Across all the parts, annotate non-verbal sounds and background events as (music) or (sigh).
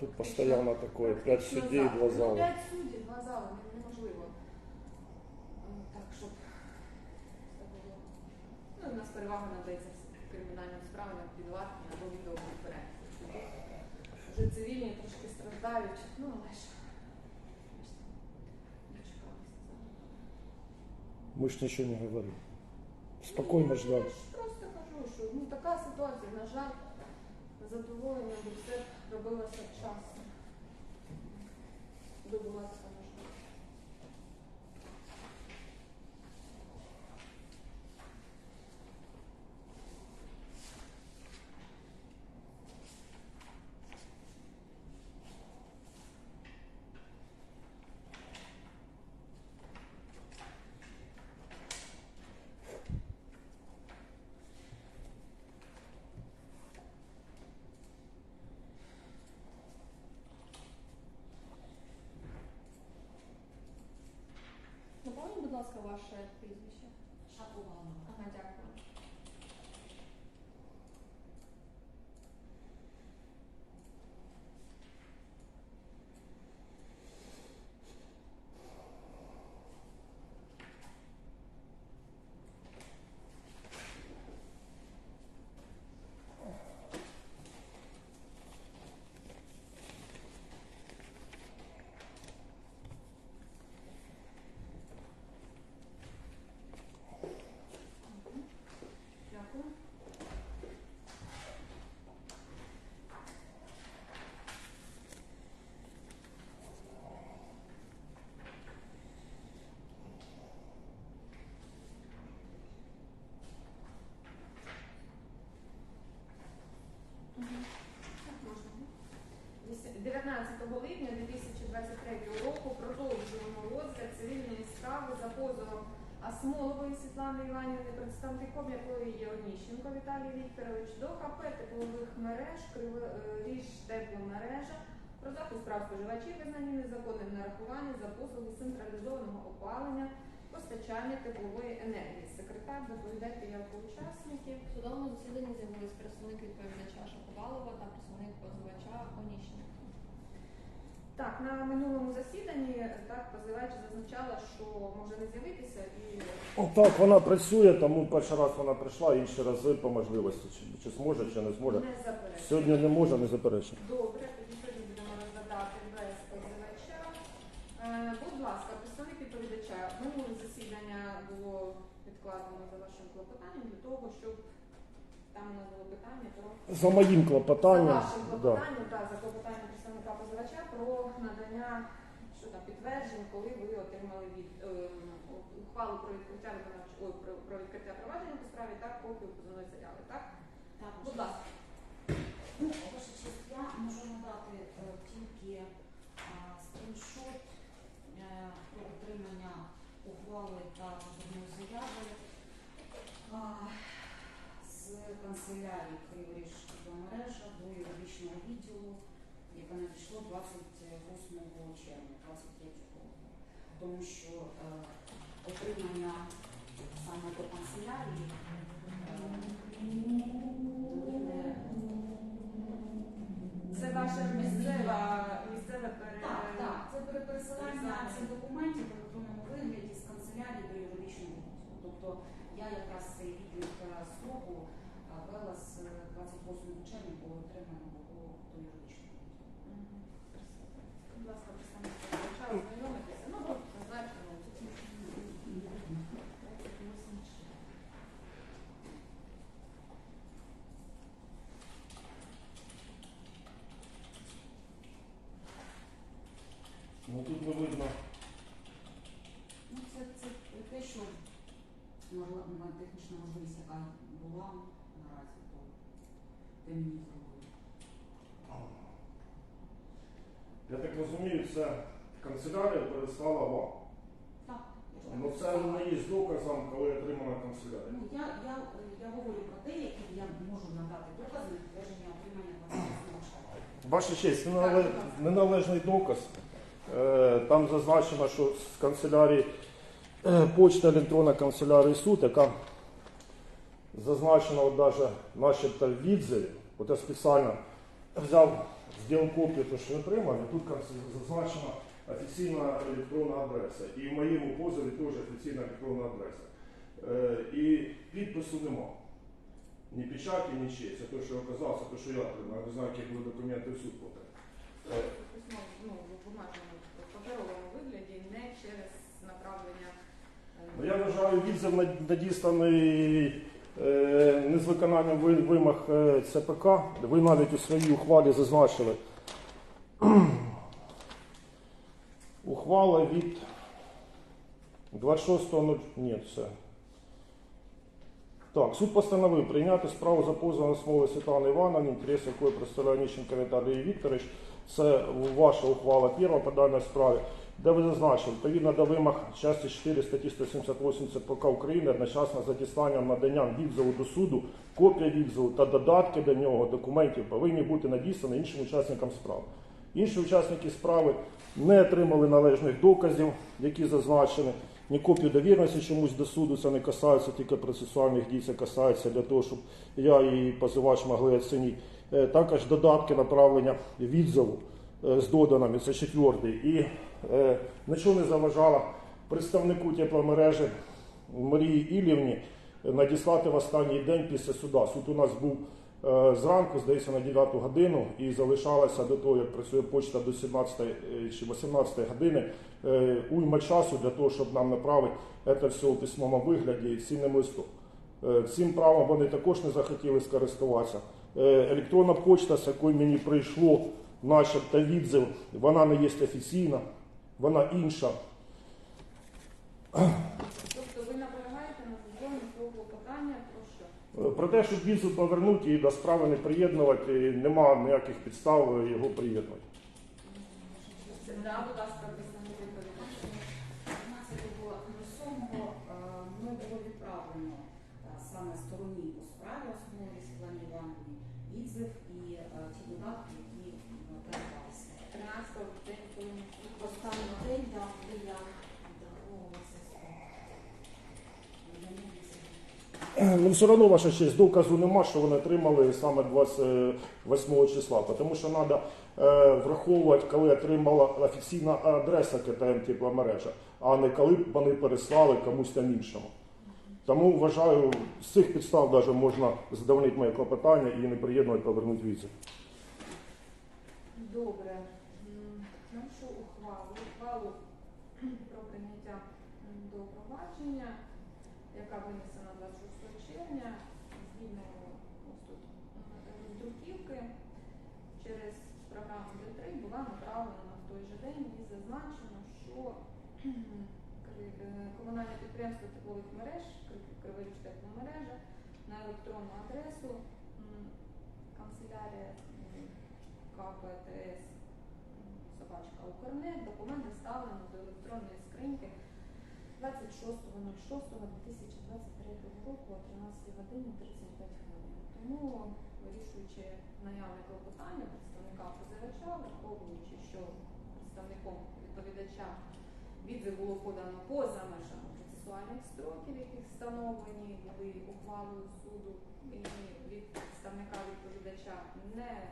тут постійно таке, п'ять суддів, два Ну, зали. П'ять суддів, два зали, не- неможливо. Так, щоб це було. Ну, у нас перевага надається кримінальним справам як підвартні або відеоконференції. Вже цивільні трошки страждають, ну але ж. бачите. Ми ж нічого не говорили. Спокійно Ну, ждали. Я ж просто кажу, що ну, така ситуація, на жаль, задоволення, бо все робилося вчасно. Будь ласка, ваше прізвище. Шаповалова. Ага. Дякую. 15 липня 2023 року продовжуємо розгляд цивільної справи за позовом Асмолової Світлани Іванівни, представником якої є Оніщенко Віталій Вікторович до КП теплових мереж Криворіж е, тепломережа про захист прав споживачів визнані незаконним нарахування за послуги централізованого опалення постачання теплової енергії. Секретар доповідає заявку учасників. Судовому засіданні з'явились представник відповідача Шаповалова та представник на минулому засіданні так позивач зазначала, що може не з'явитися і Так, вона працює, тому перший раз вона прийшла, інші рази по можливості. Чи, чи зможе, чи не зможе. не заперечує. Сьогодні не може, не заперечує. Добре, тоді сьогодні будемо розглядати без позивача. Е, будь ласка, представник відповідача. Минуле засідання було відкладено за вашим клопотанням для того, щоб там у нас було питання про За моїм за клопотанням, да. так, за клопотанням про надання що там підтверджень, коли ви отримали від е, ухвалу про відкриття виконавчої про, відкриття провадження по справі та копію позовної заяви. Так, будь ласка. Ну, ваша честь, я можу надати е, тільки е, скріншот е, про отримання ухвали та позовної заяви е, з канцелярії Криворіж мережа до юридичного відділу, яке надійшло 28 червня 23 року. Тому що е, отримання саме до канцелярії е, не Це ваша місцева місцеве пере... Так, так, це пере- пересилання цих документів в електронному вигляді з канцелярії до юридичного відділу. Тобто я якраз цей відлік е, строку е, вела з 28 коли було до юридичного Будь ласка, представник позивача. Ну, тут зазначено. Ну тут не видно. Ну, це, це те, що можливо, технічна можливість, яка була наразі, то те мені зробили. Я так розумію, це канцелярія переслала вам. Так, Ну це не є доказом, коли отримана канцелярія. Ну, я, я, я говорю про те, які я можу надати докази на підтвердження отримання 28. Ваша честь, ненале- неналежний доказ. Е, Там зазначено, що з канцелярії е, почта електронна канцелярії суд, яка зазначена от даже начебто в відзиві. От я спеціально взяв зробив копію, то що отримав, і тут зазначена офіційна електронна адреса. І в моєму позові теж офіційна електронна адреса. Е, і підпису нема. Ні печаті, ні честь. Це те, що оказався, те, що я отримав. Я не знаю, які були документи в суд потім. Е, Письмо, ну, в бумажному паперовому вигляді, не через направлення. е, Ну, я вважаю, відзив над- надісланий не з виконанням вимог е, ЦПК. Ви навіть у своїй ухвалі зазначили. (clears throat) Ухвала від 26.0. Ні, це. Так, суд постановив прийняти справу за позовом Смоли Світлани Івановни, інтерес якої представляє Ніщенко Віталій Вікторович. Це ваша ухвала перша по даній справі, де ви зазначили, відповідно до вимог частини 4 статті 178 ЦПК України, одночасно з надісланням наданням відзову до суду, копія відзову та додатки до нього документів повинні бути надіслані іншим учасникам справи. Інші учасники справи не отримали належних доказів, які зазначені. Ні копію довірності чомусь до суду це не касається тільки процесуальних дій, це касається для того, щоб я і позивач могли оцінити. Е, Також додатки направлення відзову е, з доданими, це четвертий. І нічого не заважало представнику тепломережі Марії Ілівні надіслати в останній день після суда. Суд у нас був е, зранку, здається, на 9 годину і залишалася до того, як працює почта до 17 е, чи 18 години е, уйма часу для того, щоб нам направити це все у письмовому вигляді цінним листом. Е, Цим правом вони також не захотіли скористуватися. Е, Електронна почта, з якою мені прийшло, начебто відзив, вона не є офіційна, вона інша. Тобто ви наполягаєте на законі про клопотання про що? Е, Про те, щоб бізу повернути і до справи не приєднувати, нема ніяких підстав його приєднувати. Да, будь ласка, представник відповідача. 15.07 мною було відправлено е, саме стороні по справі основі Світлані Івановні відзив і е, ті додатки, які е, передалися. 13 день, коли ми Останній день дав я це Ну, все одно, ваша честь, доказу нема, що вони отримали саме 28 числа, тому що треба враховувати, коли отримала офіційна адреса КТМ тепломережа, а не коли вони переслали комусь там іншому. Тому вважаю, з цих підстав навіть можна задовольнити моє клопотання і не приєднувати, повернути візи. Добре. Нашу ухвалу, ухвалу (clears throat) про прийняття до провадження, яка винесена 26 червня, згідно ось тут м, роздруківки через програму Д3 була направлена в той же день і зазначено, що е, комунальне підприємство теплових мереж, Кри- Криворіж тепломережа, на електронну адресу канцелярія КПТС собачка Укрнет. Документ доставлено до електронної скриньки 26.06.2023 року о 13 годині 35 хвилин. Тому, вирішуючи наявне клопотання представника позивача, враховуючи, що представником відповідача відзив було подано поза межами процесуальних строків, які встановлені ухвалою суду, і від представника відповідача не е,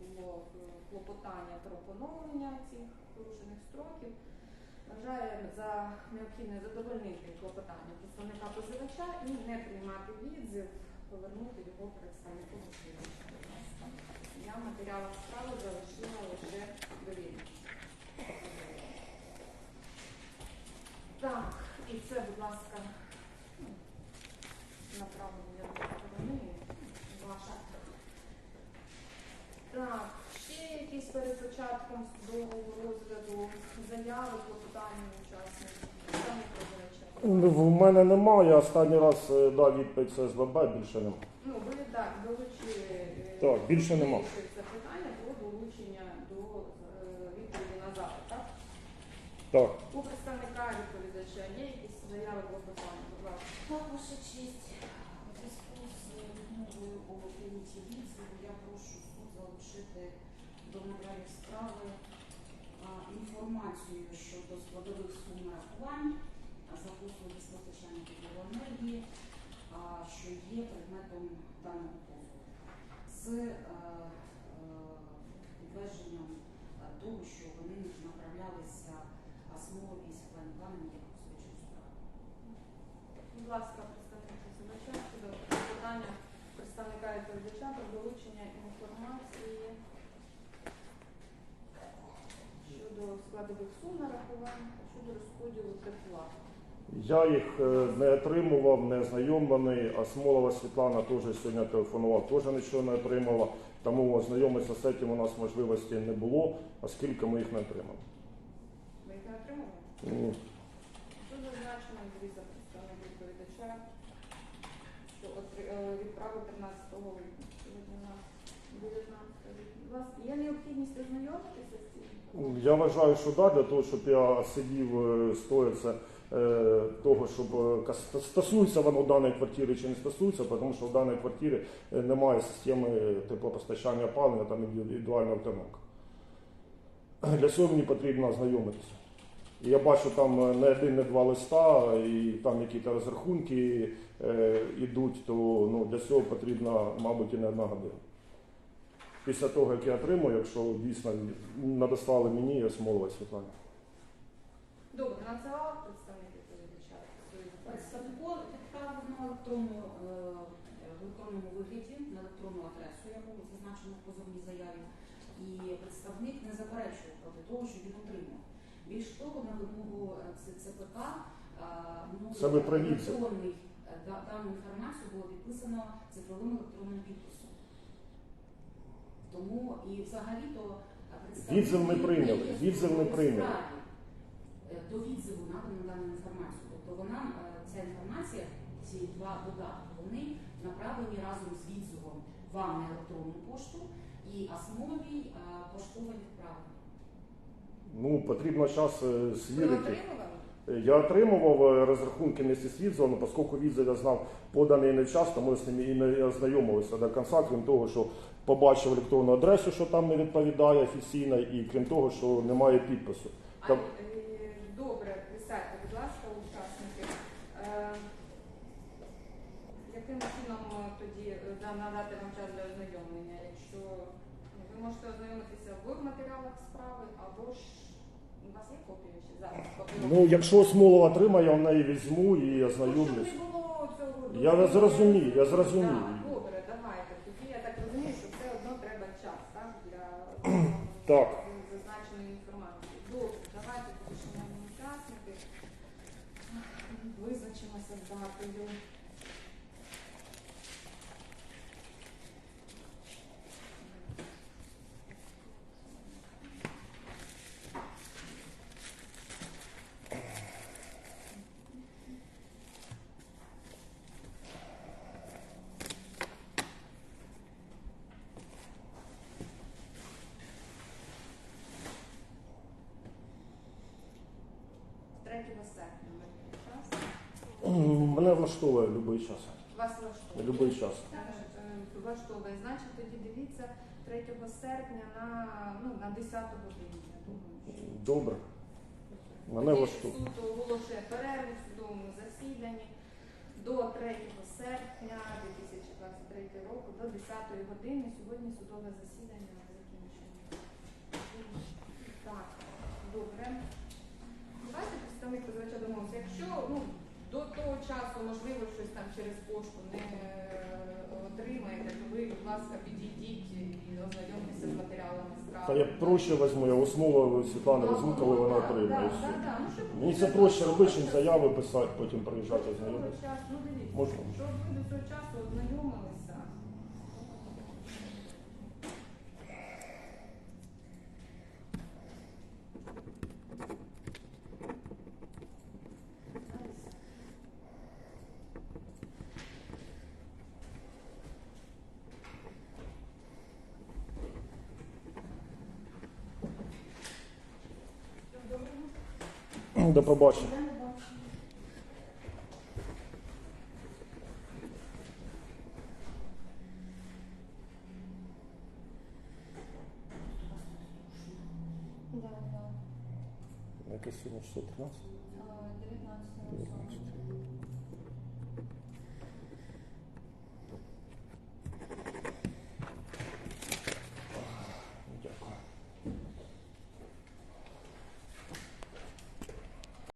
було е, клопотання про поновлення цих порушених строків. Вважає за необхідне задовольнити клопотання представника позивача і не приймати відзив, повернути його представнику позивача. Я в матеріалах справи залишила лише довідність. Так, і це, будь ласка, ну, направлення до сторони ваша. Так, ще якісь перед початком судового розгляду заяви, по питанню учасників, позивача. В мене немає, я останній раз е, дав відповідь СББ, більше нема. Ну, ви так долучили е, Так, більше нема. це питання про долучення до е, відповіді на запит, так? Так. У представника відповідача є якісь заяви клопотання, будь ласка. Так, ваша честь, у зв'язку з відмовою у прийнятті відзиву я прошу суд залишити до матеріалів справи інформацію щодо складових сум нарахувань за послуги з постачання теплоенергії, що є предметом даного позову. З е, е, підтвердженням е, того, що вони направлялися Асмолові і Світлані Івановні як освічену справу. Будь ласка, представник позивача щодо питання представника відповідача про долучення інформації щодо складових сум нарахувань щодо розподілу тепла. Я їх е, не отримував, не ознайомлений, а Смолова Світлана теж сьогодні телефонував, теж нічого не отримала. Тому ознайомитися з цим у нас можливості не було, оскільки ми їх не отримали. Ви їх не отримали? Ні. Тут зазначено дивіться представник відповідача, що отри- е, відправив 13 липня. Сьогодні у нас 19 липня. Я вважаю, що да, для того, щоб я сидів е, стоїться е, того, щоб е, стосується воно даної квартири чи не стосується, тому що в даній квартирі немає системи теплопостачання опалення, там індивідуальна автономка. Для цього мені потрібно ознайомитися. Я бачу там не один, не два листа, і там якісь розрахунки йдуть, то ну, для цього потрібно, мабуть, і не одна година. Після того, як я отримую, якщо дійсно надослали мені, я Смолова Світлана. Добре, надсилала представник відповідача? Представнику відправив на електронну, в електронному вигляді, на електронну адресу, яку зазначено в позовній заяві, і представник не заперечував проти того, що він отримав. Більш того, на вимогу е, ЦПК е, ну, Це електронний, е, дану інформацію було підписано цифровим електронним підписом. І взагалі-то е, Відзив ми прийняли, відзив ми прийняли. Е, До відзиву надана дана інформацію. Тобто вона, е, ця інформація, ці два додатки, вони направлені разом з відзивом вам на електронну пошту і Асмоловій е, поштове відправлення. Ну, потрібно час Ви звірити. Я отримував е, розрахунки місті але оскільки відзив я знав поданий не час, тому з ними і не ознайомилися до кінця, крім того, що побачив електронну адресу, що там не відповідає офіційно, і крім того, що немає підпису. А, Там- е, Добре, присядьте, будь ласка, учасники. Е, Яким чином е, тоді да- надати вам час для ознайомлення? Якщо ну, ви можете ознайомитися в матеріалах справи або ж у вас є копія ще зараз? паперова? Ну, якщо Смолова отримає, я в неї візьму і ознайомлюсь. не Я дуже- зрозумів, я зрозумів. Так, Добре, давайте. Тоді я так розумію, що все одно треба час, так? Для Так. зазначеної інформації. Добре, давайте тоді, шановні учасники, визначимося з датою. З 3 серпня ми час. Мене влаштовує будь-який час. Вас влаштовує? Будь-який час. Е, е, Влаштовує. Значить, тоді дивіться 3 серпня на, ну, на 10 годину, Добре. Мене влаштовує. Суд оголошує перерву в судовому засіданні до 3 серпня 2023 року до 10 години. Сьогодні судове засідання закінчено. Так, добре. Представник позивача домовився. Якщо ну, до того часу, можливо, щось там через пошту не е, отримаєте, то ви, будь ласка, підійдіть і ознайомтеся з матеріалами справи. Та я проще візьму, я у Смолової Світлани візьму, коли вона отримає. все. Ну, Мені це проще робити, чим заяви писати, потім приїжджати ознайомитися. Ну, дивіться, Можна. щоб ви до цього часу ознайомилися. До побачення. Я. Да, да. Яке сьогодні число 13? Е, 19 19.